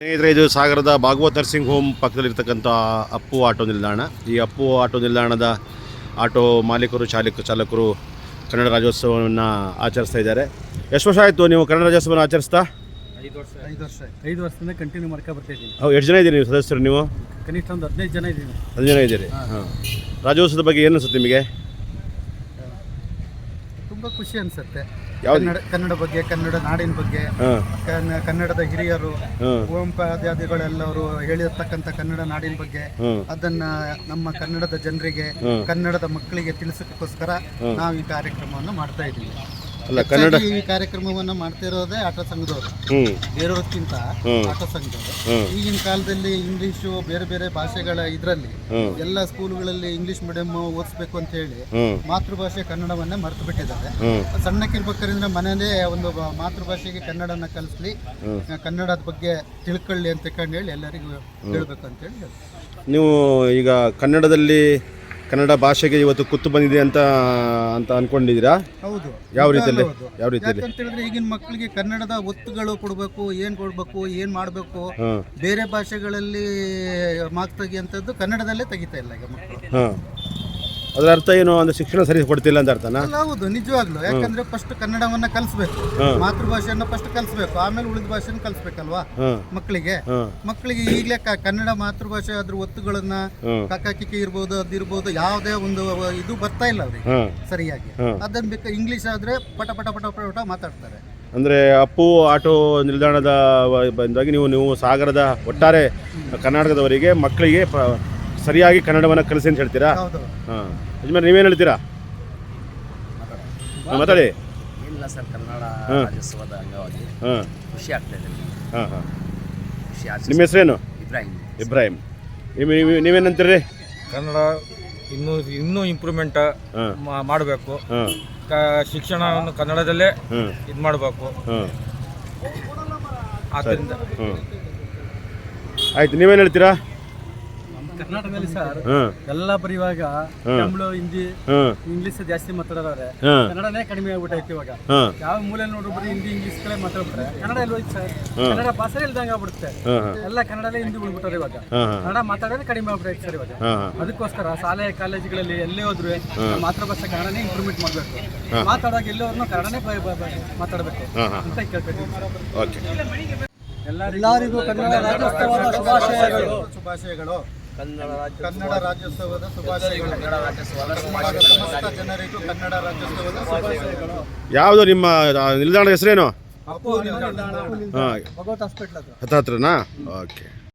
ಸ್ನೇಹಿತರೆ ಇದು ಸಾಗರದ ಭಾಗವತ್ ನರ್ಸಿಂಗ್ ಹೋಮ್ ಪಕ್ಕದಲ್ಲಿರ್ತಕ್ಕಂಥ ಅಪ್ಪು ಆಟೋ ನಿಲ್ದಾಣ. ಈ ಅಪ್ಪು ಆಟೋ ನಿಲ್ದಾಣದ ಆಟೋ ಮಾಲೀಕರು ಚಾಲಕ ಚಾಲಕರು ಕನ್ನಡ ರಾಜ್ಯೋತ್ಸವವನ್ನು ಆಚರಿಸ್ತಾ ಇದ್ದಾರೆ. ಎಷ್ಟು ವರ್ಷ ಆಯಿತು ನೀವು ಕನ್ನಡ ರಾಜ್ಯೋತ್ಸವವನ್ನು ಆಚರಿಸ್ತಾ? ಐದು ವರ್ಷ. ಐದು ವರ್ಷ. ಐದು ವರ್ಷದಿಂದ ಕಂಟಿನ್ಯೂ ಮಾಡ್ಕೊ ಬರ್ತಾ ಇದ್ದೀನಿ. ಹೌದು ಎಷ್ಟು ಜನ ಇದ್ದೀರಿ ನೀವು ಸದಸ್ಯರು ನೀವು? ಕನಿಷ್ಠ ಒಂದು ಹದಿನೈದು ಜನ ಇದ್ದೀನಿ ಹದಿನೈದು ಜನ ಇದ್ದೀರಿ. ಹಾಂ. ರಾಜ್ಯೋತ್ಸವದ ಬಗ್ಗೆ ಏನು ಅನಿಸುತ್ತೆ ನಿಮಗೆ? ತುಂಬ ಖುಷಿ ಅನ್ಸುತ್ತೆ. ಕನ್ನಡ ಕನ್ನಡ ಬಗ್ಗೆ ಕನ್ನಡ ನಾಡಿನ ಬಗ್ಗೆ ಕನ್ನ- ಕನ್ನಡದ ಹಿರಿಯರು ಹಾಂ. ಕುವೆಂಪಾದ್ಯಾದಿಗಳೆಲ್ಲವರು ಹೇಳಿರ್ತಕ್ಕಂಥ ಕನ್ನಡ ನಾಡಿನ ಬಗ್ಗೆ ಅದನ್ನ ನಮ್ಮ ಕನ್ನಡದ ಜನರಿಗೆ ಕನ್ನಡದ ಮಕ್ಕಳಿಗೆ ತಿಳಿಸಕ್ಕೋಸ್ಕರ ನಾವು ಈ ಕಾರ್ಯಕ್ರಮವನ್ನು ಮಾಡ್ತಾ ಇದ್ದೀವಿ. ಅಲ್ಲ ಕನ್ನಡ ಹೆಚ್ಚಾಗಿ ಈ ಕಾರ್ಯಕ್ರಮವನ್ನ ಮಾಡ್ತಾ ಇರೋದೇ ಆಟೋ ಸಂಘದವರು ಬೇರೆಯವ್ರಕ್ಕಿಂತ ಆಟ ಆಟೋ ಸಂಘದವರು ಹ್ಮ್. ಈಗಿನ ಕಾಲದಲ್ಲಿ ಇಂಗ್ಲಿಷು ಬೇರೆ ಬೇರೆ ಭಾಷೆಗಳ ಇದರಲ್ಲಿ ಹ್ಮ್. ಎಲ್ಲ ಸ್ಕೂಲ್ಗಳಲ್ಲಿ ಇಂಗ್ಲಿಷ್ ಮೀಡಿಯಂ ಓದಿಸ್ಬೇಕು ಅಂತ ಹೇಳಿ ಮಾತೃಭಾಷೆ ಕನ್ನಡವನ್ನೇ ಮರೆತು ಬಿಟ್ಟಿದ್ದಾರೆ ಹ್ಞೂ ಸಣ್ಣಕ್ಕಿರ್ಬೇಕಾದ್ರೆ ಮನೇಲೇ ಒಂದು ಬ- ಮಾತೃಭಾಷೆಗೆ ಕನ್ನಡನ ಕಲಿಸ್ಲಿ ಹ್ಮ್. ಕನ್ನಡದ ಬಗ್ಗೆ ತಿಳ್ಕೊಳ್ಳಿ ಅಂತ ಕಂಡು ಹೇಳಿ ಎಲ್ಲರಿಗೂ ಹೇಳ್ಬೇಕು ಅಂತ ಹೇಳಿ ಹೇಳ್ತೀನಿ. ನೀವು ಈಗ ಕನ್ನಡದಲ್ಲಿ ಕನ್ನಡ ಭಾಷೆಗೆ ಇವತ್ತು ಕುತ್ತು ಬಂದಿದೆ ಅಂತ ಅಂತ ಅನ್ಕೊಂಡಿದ್ದೀರಾ? ಹೌದು. ಯಾವ ರೀತಿಯಲ್ಲಿ? ಹೌದು. ಯಾವ ರೀತಿಯಲ್ಲಿ? ಅಂತ ಹೇಳಿದ್ರೆ ಈಗಿನ ಮಕ್ಕಳಿಗೆ ಕನ್ನಡದ ಒತ್ತುಗಳು ಕೊಡಬೇಕು ಏನ್ ಕೊಡ್ಬೇಕು ಏನ್ ಮಾಡಬೇಕು ಹಾಂ. ಬೇರೆ ಭಾಷೆಗಳಲ್ಲಿ ಮಾರ್ಕ್ಸ್ ತೆಗಿಯಂಥದ್ದು ಕನ್ನಡದಲ್ಲೇ ತೆಗಿತಾ ಇಲ್ಲ ಈಗ ಮಕ್ಕಳು. ಹಾಂ. ಅದರ ಅರ್ಥ ಏನು? ಒಂದು ಶಿಕ್ಷಣ ಸರಿ ಕೊಡ್ತಿಲ್ಲ ಅಂತ ಅರ್ಥನಾ? ಅಲ್ಲ ಹೌದು ನಿಜವಾಗ್ಲು. ಯಾಕಂದ್ರೆ ಫಸ್ಟ್ ಕನ್ನಡವನ್ನ ಕಲಿಸ್ಬೇಕು. ಮಾತೃಭಾಷೆಯನ್ನ ಫಸ್ಟ್ ಕಲಿಸ್ಬೇಕು. ಆಮೇಲೆ ಉಳಿದ ಭಾಷೆನ ಕಲಿಸ್ಬೇಕಲ್ವಾ? ಮಕ್ಕಳಿಗೆ. ಮಕ್ಕಳಿಗೆ ಈಗಲೇ ಕನ್ನಡ ಮಾತೃಭಾಷೆ ಅದ್ರ ಒತ್ತುಗಳನ್ನ ಕಕ್ಕಿಕ್ಕಿ ಕಕ್ಕಾಕಿಕ್ಕಿ ಇರ್ಬೋದು ಅದಿರ್ಬೋದು ಯಾವುದೇ ಒಂದು ಇದು ಬರ್ತಾ ಇಲ್ಲ ಅವ್ರಿಗೆ ಸರಿಯಾಗಿ. ಅದನ್ನ ಬೇಕು ಇಂಗ್ಲಿಷ್ ಆದ್ರೆ ಪಟ ಪಟ ಪಟ ಪಟ ಪಟ ಮಾತಾಡ್ತಾರೆ. ಅಂದ್ರೆ ಅಪ್ಪು ಆಟೋ ನಿಲ್ದಾಣದ ಬಂದಾಗಿ ನೀವು ನೀವು ಸಾಗರದ ಒಟ್ಟಾರೆ ಕರ್ನಾಟಕದವರಿಗೆ ಮಕ್ಕಳಿಗೆ ಸರಿಯಾಗಿ ಕನ್ನಡವನ್ನು ಕಲಿಸಿ ಅಂತ ಹೇಳ್ತೀರಾ? ಹೌದು. ಹಾಂ. ಯಜಮಾನ್ ನೀವೇನು ಹೇಳ್ತೀರಾ? ಹಾಂ, ಮಾತಾಡಿ. ಏನಿಲ್ಲ ಸರ್ ಕನ್ನಡ ಹಾಂ. ರಾಜ್ಯೋತ್ಸವದ ಅಂಗವಾಗಿ ಹಾಂ. ಖುಷಿ ಆಗ್ತಾ ಇದೆ ಹಾಂ ಹಾಂ. ಖುಷಿ ಆಚರಿಸಿ ನಿಮ್ಮ ಹೆಸರೇನು? ಇಬ್ರಾಹಿಂ. ಇಬ್ರಾಹಿಂ. ನೀವು ನೀವು- ನೀವೇನಂತೀರಿ ಕನ್ನಡ ಇನ್ನೂ ಇನ್ನೂ ಇಂಪ್ರೂವ್ಮೆಂಟ್ ಹಾಂ. ಮಾಡಬೇಕು. ಹಾಂ. ಕ ಶಿಕ್ಷಣವನ್ನು ಕನ್ನಡದಲ್ಲೇ ಹಾಂ. ಇದು ಮಾಡಬೇಕು. ಹಾಂ. ಆದ್ದರಿಂದ ಹ್ಞೂ ಆಯ್ತು ನೀವೇನು ಹೇಳ್ತೀರಾ? ಕರ್ನಾಟಕದಲ್ಲಿ ಸರ್ ಎಲ್ಲಾ ಬರೀ ಇವಾಗ ತಮಿಳು ಹಿಂದಿ ಇಂಗ್ಲಿಷ್ ಜಾಸ್ತಿ ಮಾತಾಡೋರೆ ಹಾಂ ಕನ್ನಡನೇ ಕಡಿಮೆ ಆಗ್ಬಿಟ್ಟೈತಿ ಇವಾಗ. ಯಾವ ಮೂಲೆ ನೋಡ್ರು ಬರೀ ಹಿಂದಿ ಇಂಗ್ಲಿಷ್ ಕಡೆ ಮಾತಾಡ್ಬಿಟ್ರೆ ಕನ್ನಡ ಎಲ್ಲ ಹೋಯ್ತು ಸರ್? ಕನ್ನಡ ಭಾಷೆ ಇಲ್ದಂಗೆ ಆಗ್ಬಿಡುತ್ತೆ. ಎಲ್ಲ ಕನ್ನಡನೇ ಹಿಂದಿ ಉಳ್ಬಿಟ್ಟಾರೆ ಇವಾಗ. ಕನ್ನಡ ಮಾತಾಡೋದೇ ಕಡಿಮೆ ಆಗ್ಬಿಟ್ಟೈತೆ ಸರ್ ಇವಾಗ. ಅದಕ್ಕೋಸ್ಕರ ಶಾಲೆ ಕಾಲೇಜುಗಳಲ್ಲಿ ಎಲ್ಲೇ ಹೋದ್ರು ಮಾತೃಭಾಷೆ ಕನ್ನಡನೇ ಇಂಪ್ರೂವ್ಮೆಂಟ್ ಮಾಡಬೇಕು. ಮಾತಾಡುವಾಗ ಎಲ್ಲೋರ್ನು ಕನ್ನಡನೇ ಮಾತಾಡ್ಬೇಕು ಅಂತ ಕೇಳ್ಕೊತೀವಿ ಓಕೆ. ಎಲ್ಲರಿಗೂ ಕನ್ನಡ ರಾಜ್ಯೋತ್ಸವದ ಶುಭಾಶಯಗಳು. ಶುಭಾಶಯಗಳು. ಕನ್ನಡ ರಾಜ್ಯೋತ್ಸವದ ಶುಭಾಶಯಗಳು. ಸಮಸ್ತ ಜನರಿಗೂ ಕನ್ನಡ ರಾಜ್ಯೋತ್ಸವದ ಶುಭಾಶಯಗಳು. ಯಾವುದು ನಿಮ್ಮ ನಿಲ್ದಾಣದ ಹೆಸರೇನು? ಭಗವತ್ ಹಾಸ್ಪಿಟ್ಲ್ ಅದು ಹತ್ತ ಹತ್ರನಾ? ಓಕೆ.